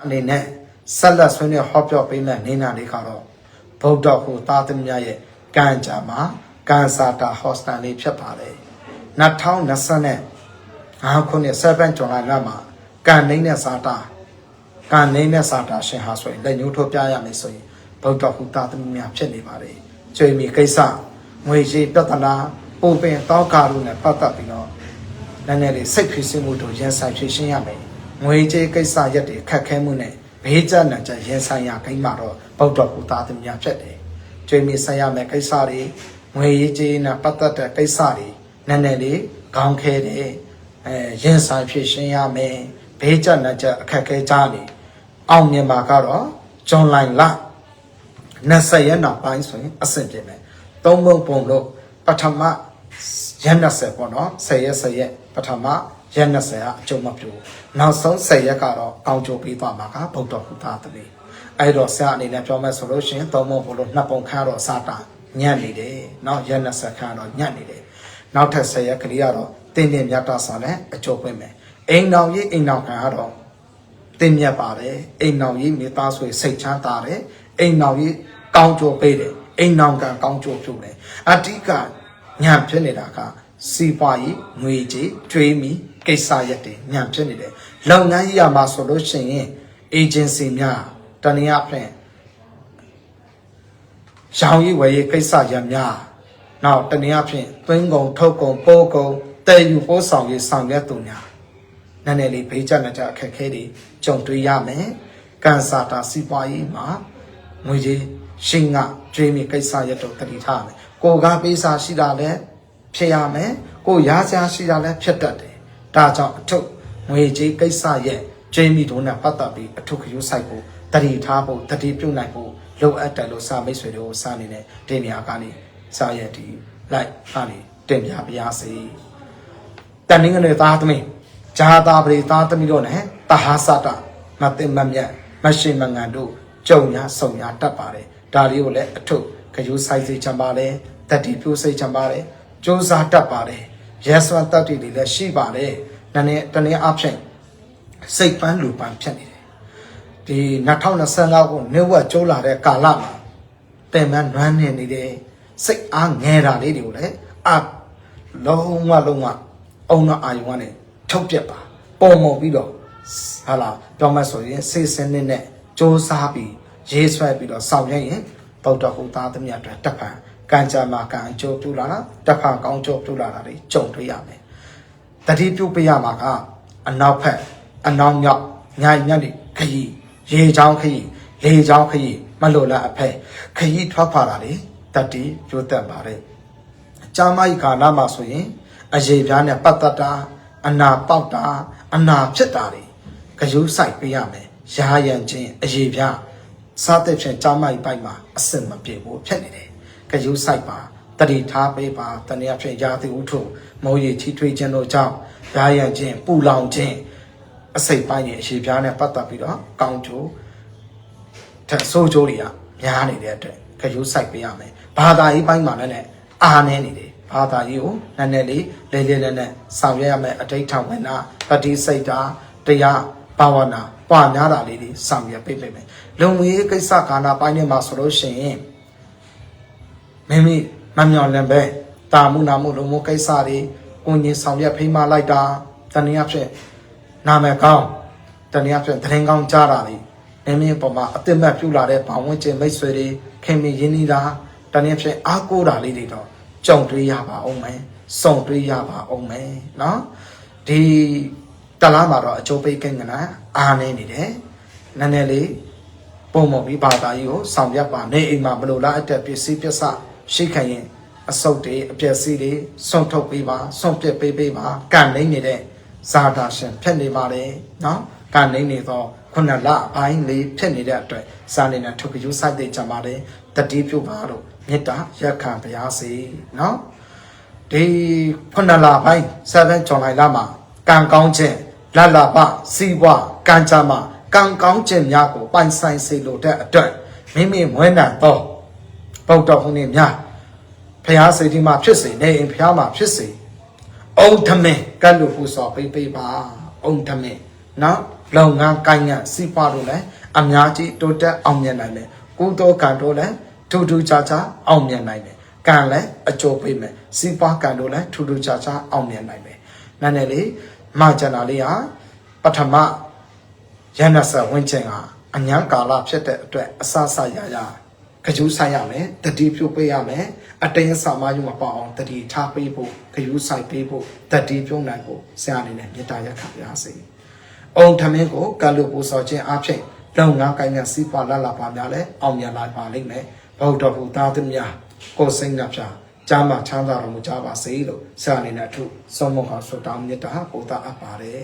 အနေနဲ့ဆက်လက်ဆွေးနွေးဟောပြောပေးမယ့်နေနာလေးကတော့ဗုဒ္ဓဟူသားသမီးများရဲ့ကံကြမ္မာကန်စာတာဟော့စတန်လေးဖြစ်ပါတယ်2020နဲ့5ခုနှစ်7ဇွန်လကမှာကန်နေနဲ့စာတာကန်နေနဲ့စာတာရှင်ဟာဆိုရင်လက်ညှိုးထိုးပြရမယ်ဆိုရင်ဗုဒ္ဓဟူသားသမီးများဖြစ်နေပါတယ်ကျွေးမီကိစ္စငွေရှိပြဿနာပုံပင်တောက်ကာတို့နဲ့ပတ်သက်ပြီးတော့နည်းနည်းလေးစိတ်ဖြစ်စမှုတို့ရင်ဆိုင်ဖြစ်ရှင်းရမယ်။ ငွေကြေးကိစ္စရက်တွေခက်ခဲမှုနဲ့ဘေးကျနံကျရင်ဆိုင်ရခိုင်းမှာတော့ဗုဒ္ဓဘုရားသမီးဖြစ်တယ်။ကျွေးမြေဆိုင်ရမယ်ကိစ္စတွေငွေကြေးနဲ့ပတ်သက်တဲ့ကိစ္စတွေနည်းနည်းလေးခေါင်းခဲတယ်။အဲရင်ဆိုင်ဖြစ်ရှင်းရမယ်။ဘေးကျနံကျအခက်ခဲကြနေအောင်မြင်မှာကတော့ဂျွန်လိုင်းလ20ရက်နောက်ပိုင်းဆိုရင်အဆင်ပြေမယ်။သုံးပုံပုံလို့ပထမရက်20ပေါ့နော်10ရက်10ရက်ပထမ ရက်20ကအကျုံးမပြိုနောက်ဆုံး10ရက်ကတော့ကောင်းကျိုးပေးသွားမှာကဗုဒ္ဓဟူတာတည်းအဲ့တော့ဆရာအနေနဲ့ပြောမယ်ဆိုလို့ရှင်သုံးပုံဘလို့နှစ်ပုံခန့်တော့စတာညံ့နေတယ်နော်ရက်20ခန့်တော့ညံ့နေတယ်နောက်ထပ်10ရက်ကလေးကတော့တင်းတင်းမြတ်တာဆောင်နဲ့အကျိုးပွင့်မယ်အိမ်တော်ကြီးအိမ်တော်ခံကတော့တင်းမြတ်ပါတယ်အိမ်တော်ကြီးမိသားစုစိတ်ချမ်းသာတယ်အိမ်တော်ကြီးကောင်းကျိုးပေးတယ်အိမ်တော်ကကောင်းကျိုးပြုတယ်အတိကညံ့ဖြစ်နေတာက စီးပွားရေးငွေကြေးကျွေးမီကိစ္စရက်တွေညံဖြစ်နေတယ်လုပ်ငန်းကြီးရမှာဆိုလို့ရှိရင် agency များတနည်းအားဖြင့်ရောင်ရည်ဝယ်ရေးကိစ္စရပ်များနောက်တနည်းအားဖြင့်သွင်းကုန်ထုတ်ကုန်ပို့ကုန်တည်ယူပို့ဆောင်ရေးဆောင်ရွက်သူများနည်းနည်းလေးဘေးကျနေကြအခက်အခဲတွေကြုံတွေ့ရမယ်။ကန်ဆာတာစီးပွားရေးမှာငွေကြီးရှင်းကကျွေးမြေကိစ္စရတော့တတိထားမယ်။ကိုကားပေးစာရှိတာလည်း ဖြစ်ရမယ်။ကိုရားစရာရှိတာလည်းဖြစ်တတ်တယ်။ဒါကြောင့်အထုပ်ငွေကြီးကိစ္စရဲ့ကျွေးမိတို့နဲ့ပတ်သက်ပြီးအထုပ်ခရုဆိုင်ဖို့တတိထားဖို့တတိပြုတ်နိုင်ဖို့လိုအပ်တယ်လို့စာမိတ်ဆွေတို့စာအနေနဲ့တင်ပြကနေစာရဲ့ဒီလိုက်အနေတင်ပြပါရစေ။တန်ငင်းငယ်သားသမီးဂျာတာပရိသားသမီးတို့နဲ့တဟာစတာမသိမမြတ်မရှိမငံတို့ကြုံညာဆုံညာတတ်ပါတယ်ဒါလေးကိုလည်းအထုပ်ခယူးဆိုင်စေချင်ပါတယ်တတိပြုစိတ်ချင်ပါတယ် စူးစားတတ်ပါတယ်ရဲစွမ်းတတ်တည်တွေလည်းရှိပါတယ်နည်းနည်းတနည်းအားဖြင့်စိတ်ပန်းလူပန်းဖြစ်နေတယ်ဒီ2025ခုနှစ်ဝက်ကျိုးလာတဲ့ကာလမှာပင်မနွမ်းနေနေတယ်စိတ်အားငယ်တာလေးတွေကိုလည်းအလုံးဝလုံးဝအုံတော့အာယုံကနေထုတ်ပြက်ပါပုံမုံပြီးတော့ဟာလာပြောမှဆိုရင်စိတ်စနစ်နဲ့စ조사ပြီးရေးဆွဲပြီးတော့ဆောင်ရွက်ရင်ဗုဒ္ဓဟူသားသမီးအတွက်တက်ဖန် ကံကြမ္မာကံအကျိုးပြုလာတာတက်ဖန်ကောင်းကျိုးပြုလာတာတွေကြုံတွေ့ရမယ်တတိပြုပေးရမှာကအနောက်ဖက်အနောက်မြောက်ညညနေခရီးရေချောင်းခရီးလေချောင်းခရီးမလို့လားအဖက်ခရီးထွက်ဖာတာလေတတိပြုတက်ပါတယ်ကြာမကြီးခါနာမှာဆိုရင်အရေပြားနဲ့ပတ်သက်တာအနာပေါက်တာအနာဖြစ်တာတွေဂယုဆိုင်ပေးရမယ်ရာရန်ချင်းအရေပြားစားတဲ့ဖြင့်ကြာမကြီးပိုက်မှာအစင်မပြေဘူးဖြစ်နေတယ် ဂယုဆိုင်ပါတတိထားပေးပါတနည်းအားဖြင့်ရာသီဥထုမိုးရေချီထွေးခြင်းတို့ကြောင့်ရာရန်ချင်းပူလောင်ခြင်းအစိတ်ပိုင်းရဲ့အရေပြားနဲ့ပတ်သက်ပြီးတော့ကောင်းကျိုးထက်ဆိုးကျိုးတွေကများနေတဲ့အတွက်ခရုစိုက်ပေးရမယ်ဘာသာရေးပိုင်းမှာလည်းအာနေနေတယ်ဘာသာရေးကိုနည်းနည်းလေးလေးလေးနဲ့နဲ့ဆောင်ရွက်ရမယ်အဋိဋ္ဌဝနာပฏิစိတ်တာတရားဘာဝနာပွားများတာလေးတွေဆောင်ရွက်ပေးပေးမယ်လုံငွေရေးကိစ္စကာလပိုင်းတွေမှာဆိုလို့ရှိရင် မိမိမမြောင်လည်းပဲတာမှုနာမှုလုံမှုကိစ္စတွေကိုညင်ဆောင်ရွက်ဖိမလိုက်တာတနည်းအားဖြင့်နာမည်ကောင်းတနည်းအားဖြင့်သတင်းကောင်းကြားတာတွေ နေမင်းပေါ်မှာအတိမတ်ပြုလာတဲ့ဘာဝင်ကျင်မိတ်ဆွေတွေခင်မင်းရင်းနှီးတာတနည်းဖြင့်အားကိုးတာလေးတွေတော့ကြုံတွေ့ရပါအောင်မယ်စုံတွေ့ရပါအောင်မယ်เนาะဒီတလားမှာတော့အကျိုးပေးကိန်းကနာအားနေနေတယ်နည်းနည်းလေးပုံမပြီးဘာသာကြီးကိုဆောင်ရွက်ပါနေအိမ်မှာမလို့လားအတက်ပစ္စည်းပစ္စ ရှိခိုင်ရင်အဆုတ်တွေအပျက်စီးတွေဆွန့်ထုတ်ပေးပါဆွန့်ပစ်ပေးပေးပါကံနိုင်နေတဲ့ဇာတာရှင်ဖြစ်နေပါတယ်နော်ကံနိုင်နေသောခုနလအပိုင်းလေးဖြစ်နေတဲ့အတွက်စာနေနဲ့ထုတ်ကြိုးဆိုင်တဲ့ကြပါတယ်တတိပြုပါလို့မေတ္တာရက်ခံပါရစေနော်ဒီခုနလပိုင်း7ဇွန်လလမှာကံကောင်းခြင်းလလပစီးပွားကံကြမ်းမှာကံကောင်းခြင်းများကိုပိုင်ဆိုင်စေလိုတဲ့အတွက်မိမိမွေးနံသော ဗုဒ္ဓဟူနေများဖျားစေတီမှာဖြစ်စေနေအိမ်ဖျားမှာဖြစ်စေအုံထမင်းကတ်လို့ပူစော်ပေးပေးပါအုံထမင်းနော်လုပ်ငန်းကိုင်းငန်းစီးပွားတို့လည်းအများကြီးတိုးတက်အောင်မြင်နိုင်မယ်ကုသိုလ်ကံတို့လည်းထူးထူးခြားခြားအောင်မြင်နိုင်မယ်ကံလည်းအကျိုးပေးမယ်စီးပွားကံတို့လည်းထူးထူးခြားခြားအောင်မြင်နိုင်မယ်နားနဲ့လေမကျန်တာလေးဟာပထမရဏဆဝင်းချင်းကအញ្ញံကာလဖြစ်တဲ့အတွက်အဆဆရရ ခကျူးဆိုင်ရမယ်တတိပြုတ်ပေးရမယ်အတင်းဆာမယူမပေါ့အောင်တတိထားပေးဖို့ခကျူးဆိုင်ပေးဖို့တတိပြုံးနိုင်ဖို့ဆရာအနေနဲ့မေတ္တာရက်ခပါစေအုံထမင်းကိုကလူပူစောခြင်းအဖြစ်လုံငါကိုင်းငါစီးပွားလာလာပါများလဲအောင်မြင်လာပါလိမ့်မယ်ဗုဒ္ဓဘုသားသူများကိုယ်စိတ်နှပြကြားမှာချမ်းသာတော်မူကြပါစေလို့ဆရာအနေနဲ့အထုဆုံးမကောင်ဆုတောင်းမြတ်တာပို့တာအပ်ပါတယ်